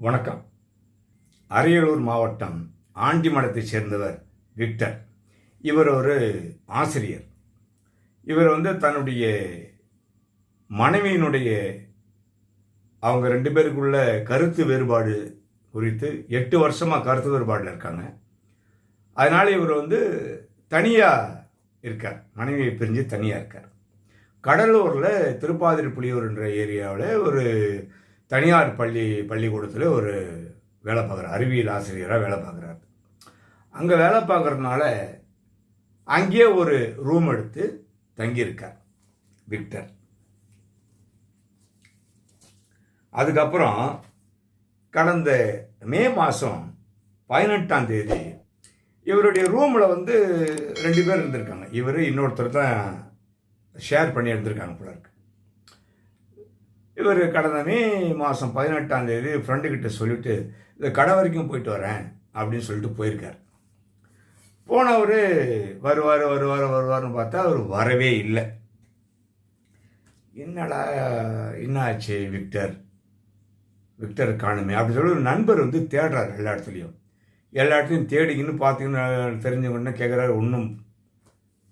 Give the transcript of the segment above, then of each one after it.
வணக்கம். அரியலூர் மாவட்டம் ஆண்டிமடத்தைச் சேர்ந்தவர் விக்டர். இவர் ஒரு ஆசிரியர். இவர் வந்து தன்னுடைய மனைவியினுடைய அவங்க ரெண்டு பேருக்குள்ள கருத்து வேறுபாடு குறித்து எட்டு வருஷமாக கருத்து வேறுபாடில் இருக்காங்க. அதனால் இவர் வந்து தனியாக இருக்கார். மனைவியை பிரிஞ்சு தனியாக இருக்கார். கடலூரில் திருப்பாதிரி புலியூர்ன்ற ஏரியாவில் ஒரு தனியார் பள்ளி பள்ளிக்கூடத்தில் ஒரு வேலை பார்க்குறார். அறிவியல் ஆசிரியராக வேலை பார்க்குறாரு. அங்கே வேலை பார்க்குறதுனால அங்கேயே ஒரு ரூம் எடுத்து தங்கியிருக்கார் விக்டர். அதுக்கப்புறம் கடந்த மே மாதம் பதினெட்டாம் தேதி இவருடைய ரூமில் வந்து ரெண்டு பேர் இருந்திருக்காங்க. இவர் இன்னொருத்தர் தான் ஷேர் பண்ணி இருந்திருக்காங்க போல இருக்கு. இவர் கடந்த மே மாதம் பதினெட்டாம் தேதி ஃப்ரெண்டுக்கிட்ட சொல்லிட்டு இந்த கடை வரைக்கும் போயிட்டு வரேன் அப்படின்னு சொல்லிட்டு போயிருக்கார். போனவர் வருவார் வருவார் வருவார்னு பார்த்தா அவர் வரவே இல்லை. என்னடா என்ன ஆச்சு விக்டர்? விக்டர் காணுமே அப்படின்னு சொல்லி ஒரு நண்பர் வந்து தேடுறாரு எல்லா இடத்துலையும். எல்லா இடத்துலையும் தேடிக்கின்னு பார்த்தீங்கன்னா தெரிஞ்சவங்கன்னா கேட்குறாரு ஒன்றும்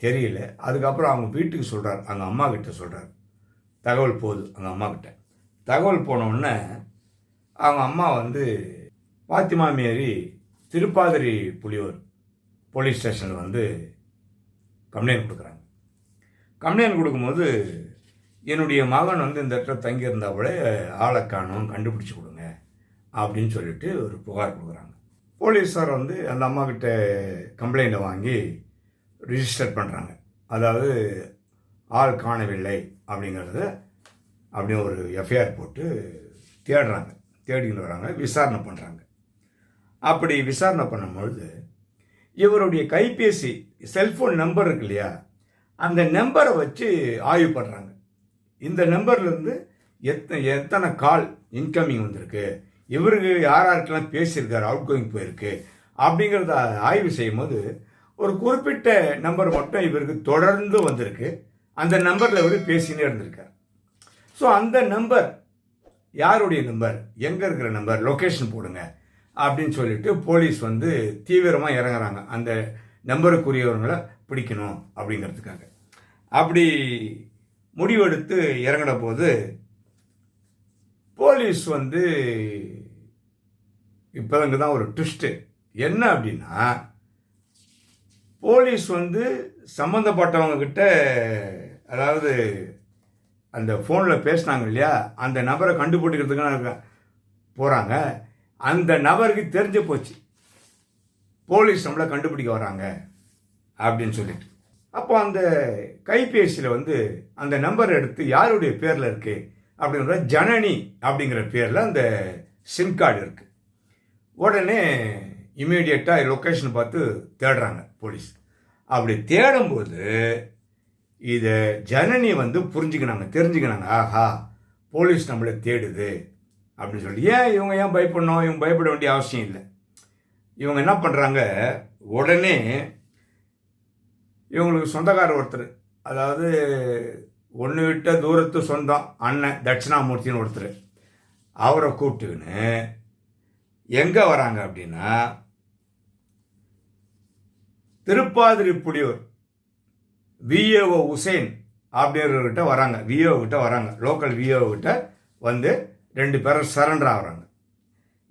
தெரியல. அதுக்கப்புறம் அவங்க வீட்டுக்கு சொல்கிறார் அவங்க அம்மா கிட்ட சொல்கிறார் தகவல் போகுது அவங்க அம்மா கிட்ட தகவல் போனவுடனே அவங்க அம்மா வந்து பாத்திமா மேரி திருப்பாதிரி புலியூர் போலீஸ் ஸ்டேஷனில் வந்து கம்ப்ளைண்ட் கொடுக்குறாங்க. கம்ப்ளைண்ட் கொடுக்கும்போது என்னுடைய மகன் வந்து இந்த இடத்துல தங்கியிருந்தாப்புல ஆளை காணும் கண்டுபிடிச்சி கொடுங்க அப்படின்னு சொல்லிட்டு ஒரு புகார் கொடுக்குறாங்க. போலீஸார் வந்து அந்த அம்மாக்கிட்ட கம்ப்ளைண்ட்டை வாங்கி ரிஜிஸ்டர் பண்ணுறாங்க அதாவது ஆள் காணவில்லை அப்படிங்கிறத அப்படின்னு ஒரு எஃப்ஐஆர் போட்டு தேடுறாங்க. தேடின்னு வராங்க விசாரணை பண்ணுறாங்க அப்படி விசாரணை பண்ணும்பொழுது இவருடைய கைபேசி செல்ஃபோன் நம்பர் இருக்கு இல்லையா? அந்த நம்பரை வச்சு ஆய்வு பண்ணுறாங்க இந்த நம்பர்லேருந்து எத்தனை எத்தனை கால் இன்கமிங் வந்திருக்கு? இவருக்கு யார் யாருக்கெல்லாம் பேசியிருக்காரு அவுட் கோயிங் போயிருக்கு? அப்படிங்கிறத ஆய்வு செய்யும்போது ஒரு குறிப்பிட்ட நம்பர் மட்டும் இவருக்கு தொடர்ந்து வந்திருக்கு. அந்த நம்பரில் இவர் பேசினே இருந்திருக்கார். ஸோ அந்த நம்பர் யாருடைய நம்பர் எங்கே இருக்கிற நம்பர் லொக்கேஷன் போடுங்க. அப்படின்னு சொல்லிட்டு போலீஸ் வந்து தீவிரமாக இறங்குறாங்க. அந்த நம்பருக்குரியவங்களை பிடிக்கணும் அப்படிங்கிறதுக்காக. அப்படி முடிவெடுத்து இறங்கின போது போலீஸ் வந்து இப்போ இங்கே தான் ஒரு ட்விஸ்ட்டு என்ன அப்படின்னா போலீஸ் வந்து சம்மந்தப்பட்டவங்கக்கிட்ட அதாவது அந்த ஃபோனில் பேசினாங்க இல்லையா அந்த நபரை கண்டுபிடிக்கிறதுக்கு போகிறாங்க அந்த நபருக்கு தெரிஞ்சு போச்சு. போலீஸ் நம்மளை கண்டுபிடிக்க வராங்க அப்படின்னு சொல்லிட்டு. அப்போ அந்த கைபேசியில் வந்து அந்த நம்பர் எடுத்து யாருடைய பேரில் இருக்குது அப்படின்ற ஜனனி அப்படிங்கிற பேரில் அந்த சிம் கார்டு இருக்குது உடனே இமீடியட்டாக லொக்கேஷன் பார்த்து தேடுறாங்க போலீஸ். அப்படி தேடும்போது இதை ஜனனி வந்து புரிஞ்சுக்கினாங்க தெரிஞ்சுக்கினாங்க. ஆஹா போலீஸ் நம்மளை தேடுது அப்படின்னு சொல்லி ஏன் இவங்க ஏன் பயப்படணும்? இவங்க பயப்பட வேண்டிய அவசியம் இல்லை. இவங்க என்ன பண்ணுறாங்க உடனே இவங்களுக்கு சொந்தக்காரர் ஒருத்தர் அதாவது ஒன்று விட்ட தூரத்து சொந்தம் அண்ணன் தட்சிணாமூர்த்தின்னு ஒருத்தர். அவரை கூப்பிட்டுக்கின்னு எங்கே வராங்க அப்படின்னா திருப்பாதிரி புலியூர் விஏஓ உசேன் அப்படிங்கிறவர்கிட்ட வராங்க. விஏஓ கிட்ட வராங்க. லோக்கல் விஏஓ கிட்ட வந்து ரெண்டு பேரும் சரண்டர் ஆகுறாங்க.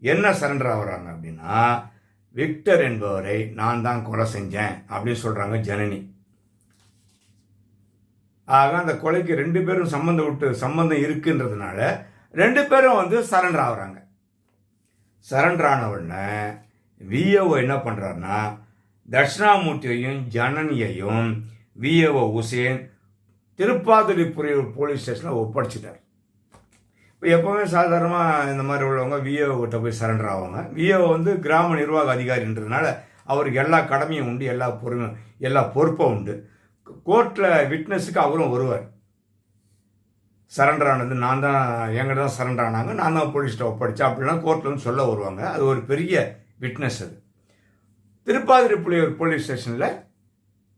என்ன சரண்டர் ஆகுறாங்க அப்படின்னா விக்டர் என்பவரை நான் தான் கொலை செஞ்சேன் அப்படின்னு சொல்கிறாங்க ஜனனி. ஆக அந்த கொலைக்கு ரெண்டு பேரும் சம்மந்தம் விட்டு சம்மந்தம் இருக்குன்றதுனால ரெண்டு பேரும் வந்து சரண்டர் ஆகுறாங்க. சரண்டர் ஆன உடனே விஏஓ என்ன பண்ணுறாருன்னா தட்சிணாமூர்த்தியையும் ஜனனியையும் விஏஓ உசேன் திருப்பாதிரிப்புரியூர் போலீஸ் ஸ்டேஷனில் ஒப்படைச்சிட்டார் இப்போ எப்போவுமே சாதாரணமாக இந்த மாதிரி உள்ளவங்க விஏஓ கிட்ட போய் சரண்டர் ஆவாங்க. விஏஓ வந்து கிராம நிர்வாக அதிகாரின்றதுனால அவருக்கு எல்லா கடமையும் உண்டு எல்லா பொறுமையும் எல்லா பொறுப்பும் உண்டு. கோர்ட்டில் விட்னஸுக்கு அவரும் வருவார். சரண்டர் ஆனது நான் தான் எங்கிட்ட தான் சரண்டர் ஆனாங்க நான் தான் போலீஸ்கிட்ட ஒப்படைச்சேன் அப்படின்னா கோர்ட்டில் வந்து சொல்ல வருவாங்க. அது ஒரு பெரிய விட்னஸ் அது. திருப்பாதிரி புலியூர் போலீஸ் ஸ்டேஷனில்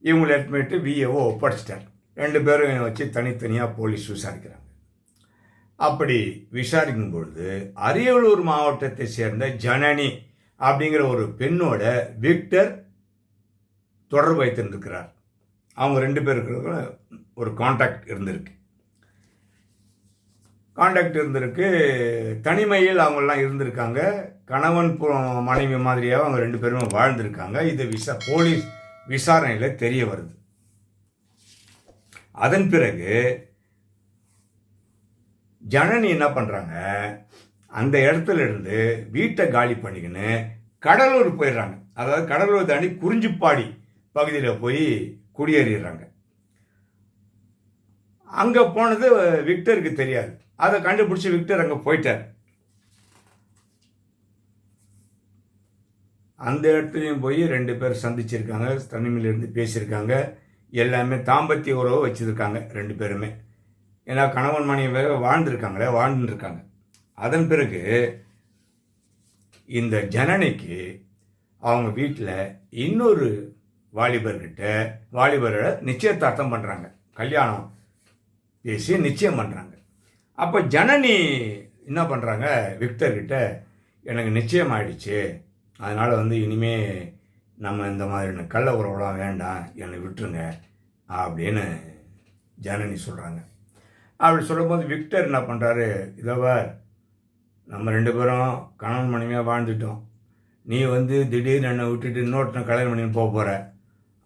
இவங்களை எடுத்துட்டு விஏஓ ஒப்படைச்சிட்டார். ரெண்டு பேரும் வச்சு தனித்தனியாக போலீஸ் விசாரிக்கிறாங்க. அப்படி விசாரிக்கும் பொழுது அரியலூர் மாவட்டத்தை சேர்ந்த ஜனனி அப்படிங்கிற ஒரு பெண்ணோட விக்டர் தொடர்பு வைத்திருந்திருக்கிறார். அவங்க ரெண்டு பேருக்கு ஒரு காண்டாக்ட் இருந்திருக்கு. காண்டாக்ட் இருந்திருக்கு. தனிமையில் அவங்கெல்லாம் இருந்திருக்காங்க. கணவன் மனைவி மாதிரியாக அவங்க ரெண்டு பேரும் வாழ்ந்திருக்காங்க. இது விசா போலீஸ் விசாரணையில் தெரிய வருது. அதன் பிறகு ஜனனி என்ன பண்ணுறாங்க அந்த இடத்துல இருந்து வீட்டை காலி பண்ணிக்கின்னு கடலூர் போயிடுறாங்க. அதாவது கடலூர் தாண்டி குறிஞ்சிப்பாடி பகுதியில் போய் குடியேறிடுறாங்க. அங்கே போனது விக்டருக்கு தெரியாது. அதை கண்டுபிடிச்சி விக்டர் அங்கே போயிட்டார். அந்த இடத்துலையும் போய் ரெண்டு பேர் சந்திச்சிருக்காங்க தனிமையிலேருந்து பேசியிருக்காங்க. எல்லாமே தாம்பத்திய உறவு வச்சிருக்காங்க ரெண்டு பேருமே. ஏன்னா கணவன் மனைவியாக வாழ்ந்துருக்காங்களே வாழ்ந்துருக்காங்க. அதன் பிறகு இந்த ஜனனிக்கு அவங்க வீட்டில் இன்னொரு வாலிபர்கிட்ட வாலிபரை நிச்சயதார்த்தம் பண்ணுறாங்க கல்யாணம் பேசி நிச்சயம் பண்ணுறாங்க அப்போ ஜனனி என்ன பண்ணுறாங்க விக்டர்கிட்ட எனக்கு நிச்சயம் ஆயிடுச்சு அதனால் வந்து இனிமே நம்ம இந்த மாதிரி கள்ள உறவுலாம் வேண்டாம் என்னை விட்டுருங்க அப்படின்னு ஜனனி சொல்கிறாங்க அப்படி சொல்லும்போது விக்டர் என்ன பண்ணுறாரு இதவர் நம்ம ரெண்டு பேரும் கணவன் மனைவியாக வாழ்ந்துட்டோம். நீ வந்து திடீர்னு என்னை விட்டுட்டு இன்னொருத்தன் கல்யாணம் பண்ணின்னு போக போகிற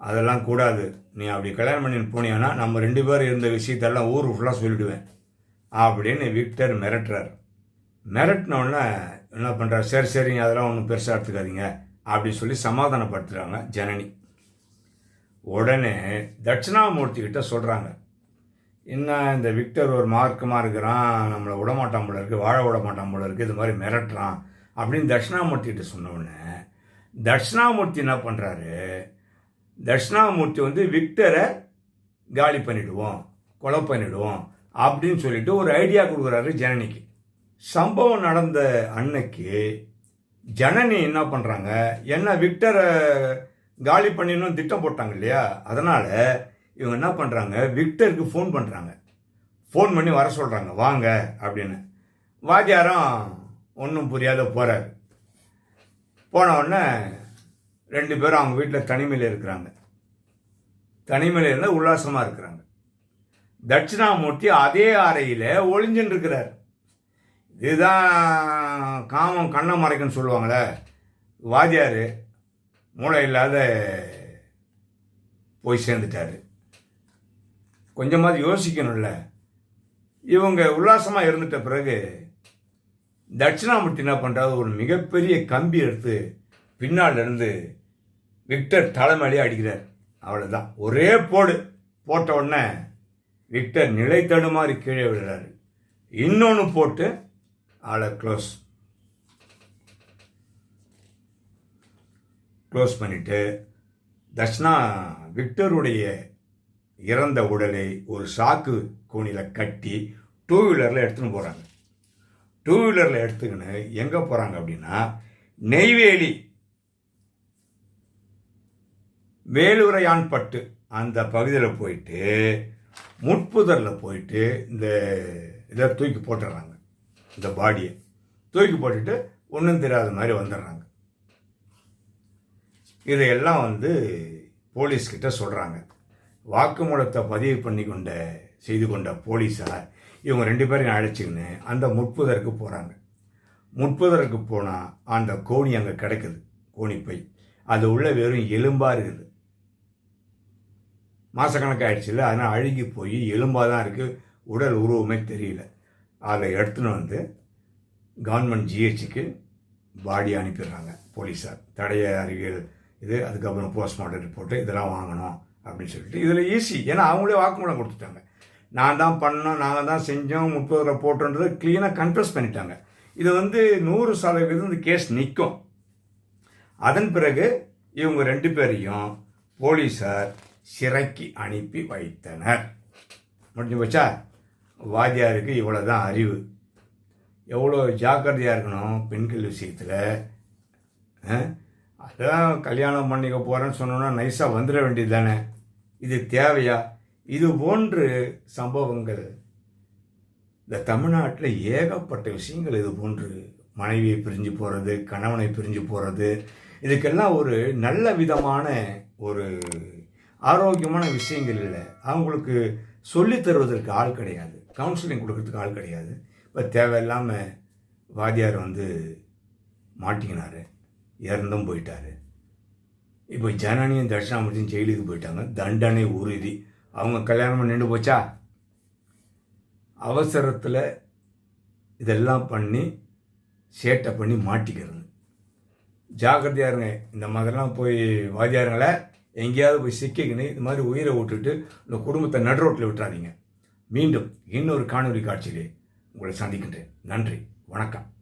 அதெல்லாம் கூடாது. நீ அப்படி கல்யாணம் பண்ணின்னு போனீங்கன்னா நம்ம ரெண்டு பேரும் இருந்த விஷயத்தெல்லாம் ஊர் ஃபுல்லாக சொல்லிவிடுவேன் அப்படின்னு விக்டர் மிரட்டுறார். மிரட்டினோடனே என்ன பண்ணுறாரு சரி சரிங்க அதெல்லாம் ஒன்றும் பெருசாக எடுத்துக்காதீங்க அப்படின்னு சொல்லி சமாதானப்படுத்துகிறாங்க ஜனனி. உடனே தட்சிணாமூர்த்தி கிட்ட சொல்கிறாங்க என்ன இந்த விக்டர் ஒரு மார்க்கமாக இருக்கிறான் நம்மளை விடமாட்டான் போல இருக்குது வாழ விட மாட்டான் போல இருக்குது இது மாதிரி மிரட்டுறான் அப்படின்னு தட்சிணாமூர்த்தி கிட்ட சொன்னோடனே தட்சிணாமூர்த்தி என்ன பண்ணுறாரு தட்சிணாமூர்த்தி வந்து விக்டரை காலி பண்ணிடுவோம் கொலை பண்ணிடுவோம் அப்படின்னு சொல்லிட்டு ஒரு ஐடியா கொடுக்குறாரு ஜனனிக்கு. சம்பவம் நடந்த அன்னைக்கு ஜனனி என்ன பண்ணுறாங்க என்ன விக்டரை காலி பண்ணிடணும் திட்டம் போட்டாங்க இல்லையா? அதனால் இவங்க என்ன பண்ணுறாங்க விக்டருக்கு ஃபோன் பண்ணுறாங்க ஃபோன் பண்ணி வர சொல்கிறாங்க வாங்க அப்படின்னு. வாத்தியாரம் ஒன்றும் புரியாத போகிறார் போன உடனே ரெண்டு பேரும் அவங்க வீட்டில் தனிமையில் இருக்கிறாங்க. தனிமையில் இருந்தால் உல்லாசமாக இருக்கிறாங்க. தட்சிணாமூர்த்தி அதே அறையில் ஒளிஞ்சுன்னு இருக்கிறார். இதுதான் காமம் கண்ணை மறைக்குன்னு சொல்லுவாங்களே. வாத்தியார் மூளை இல்லாத போய் சேர்ந்துட்டாரு. கொஞ்சமாவது யோசிக்கணும்ல. இவங்க உல்லாசமாக இருந்துட்ட பிறகு தட்சிணாமூர்த்தி என்ன பண்ணுறாரு ஒரு மிகப்பெரிய கம்பி எடுத்து பின்னால் இருந்து விக்டர் தலைமையிலே அடிக்கிறார். அவ்வளோதான் ஒரே போடு. போட்ட உடனே விக்டர் நிலை தடுமாறி கீழே விழுறாரு. இன்னொன்று போட்டு ஆளை க்ளோஸ் க்ளோஸ் பண்ணிட்டு தர்ஷனா விக்டருடைய இறந்த உடலை ஒரு சாக்கு கோணியில் கட்டி டூ வீலரில் எடுத்துன்னு போகிறாங்க டூ வீலரில் எடுத்துக்கின்னு எங்கே போகிறாங்க அப்படின்னா நெய்வேலி வேலுரையான்பட்டு அந்த பகுதியில் போயிட்டு முட்புதரில் போயிட்டு இந்த இதை தூக்கி போட்டுடுறாங்க இந்த பாடியை தூக்கி போட்டுட்டு ஒன்றும் தெரியாத மாதிரி வந்துடுறாங்க. இதையெல்லாம் வந்து போலீஸ்கிட்ட சொல்கிறாங்க வாக்குமூலத்தை பதிவு பண்ணி கொண்ட செய்து கொண்ட போலீஸார் இவங்க ரெண்டு பேரையும் அழைச்சிக்கின்னு அந்த முட்புதருக்கு போகிறாங்க முட்புதருக்கு போனால் அந்த கோணி அங்கே கிடைக்குது. கோணிப்பை அது உள்ள வெறும் எலும்பாக இருக்குது. மாதக்கணக்காகிடுச்சில்ல அதனால் அழுகி போய் எலும்பாக தான் இருக்குது உடல் உருவமே தெரியல. அதை எடுத்துன்னு வந்து கவர்மெண்ட் ஜிஹெச்சுக்கு பாடி அனுப்பிடுறாங்க போலீஸார். தடைய அறிவியல் இது அதுக்கப்புறம் போஸ்ட்மார்ட்டம் ரிப்போர்ட்டு இதெல்லாம் வாங்கணும் அப்படின்னு சொல்லிட்டு. இதில் ஈஸி ஏன்னா அவங்களே வாக்குமூலம் கொடுத்துட்டாங்க. நான் தான் பண்ணோம் நாங்கள் தான் செஞ்சோம் முப்பது போட்டோன்றது க்ளீனாக கன்ஃபியூஸ் பண்ணிட்டாங்க. இது வந்து நூறு சதவீதம் இந்த கேஸ் நிற்கும் அதன் பிறகு இவங்க ரெண்டு பேரையும் போலீஸார் சிறைக்கு அனுப்பி வைத்தனர். முடிஞ்சு போச்சா? வாத்தியாருக்கு இவ்வளோ தான் அறிவு. எவ்வளோ ஜாக்கிரதையாக இருக்கணும் பெண்கள் விஷயத்தில்? அதான் கல்யாணம் பண்ணிக்க போகிறேன்னு சொன்னோன்னா நைஸாக வந்துட வேண்டியது தானே இது தேவையா? இது போன்று சம்பவங்கள். இந்த தமிழ்நாட்டில் ஏகப்பட்ட விஷயங்கள் இது போன்று. மனைவியை பிரிஞ்சு போகிறது கணவனை பிரிஞ்சு போகிறது இதுக்கெல்லாம் ஒரு நல்ல விதமான ஒரு ஆரோக்கியமான விஷயங்கள் இல்லை. அவங்களுக்கு சொல்லித் தருவதற்கு ஆள் கிடையாது. கவுன்சிலிங் கொடுக்கறதுக்கு ஆள் கிடையாது. இப்போ தேவையில்லாமல் வாத்தியார் வந்து மாட்டிக்கினாரு. இறந்தும் போயிட்டார். இப்போ ஜனனியும் தட்சிணாமூர்த்தியும் ஜெயிலுக்கு போயிட்டாங்க. தண்டனை உறுதி. அவங்க கல்யாணம் நின்று போச்சா? அவசரத்தில் இதெல்லாம் பண்ணி சேட்டை பண்ணி மாட்டிக்கிறது. ஜாக்கிரதையாக இருங்க. இந்த மாதிரிலாம் போய் வாதியாருங்கள எங்கேயாவது போய் சிக்கிக்கினு இது மாதிரி உயிரை விட்டுட்டு இந்த குடும்பத்தை நடுரோட்டில் விட்டுறாதீங்க. மீண்டும் இன்னொரு காணொளி காட்சியிலே உங்களை சந்திக்கின்றேன். நன்றி. வணக்கம்.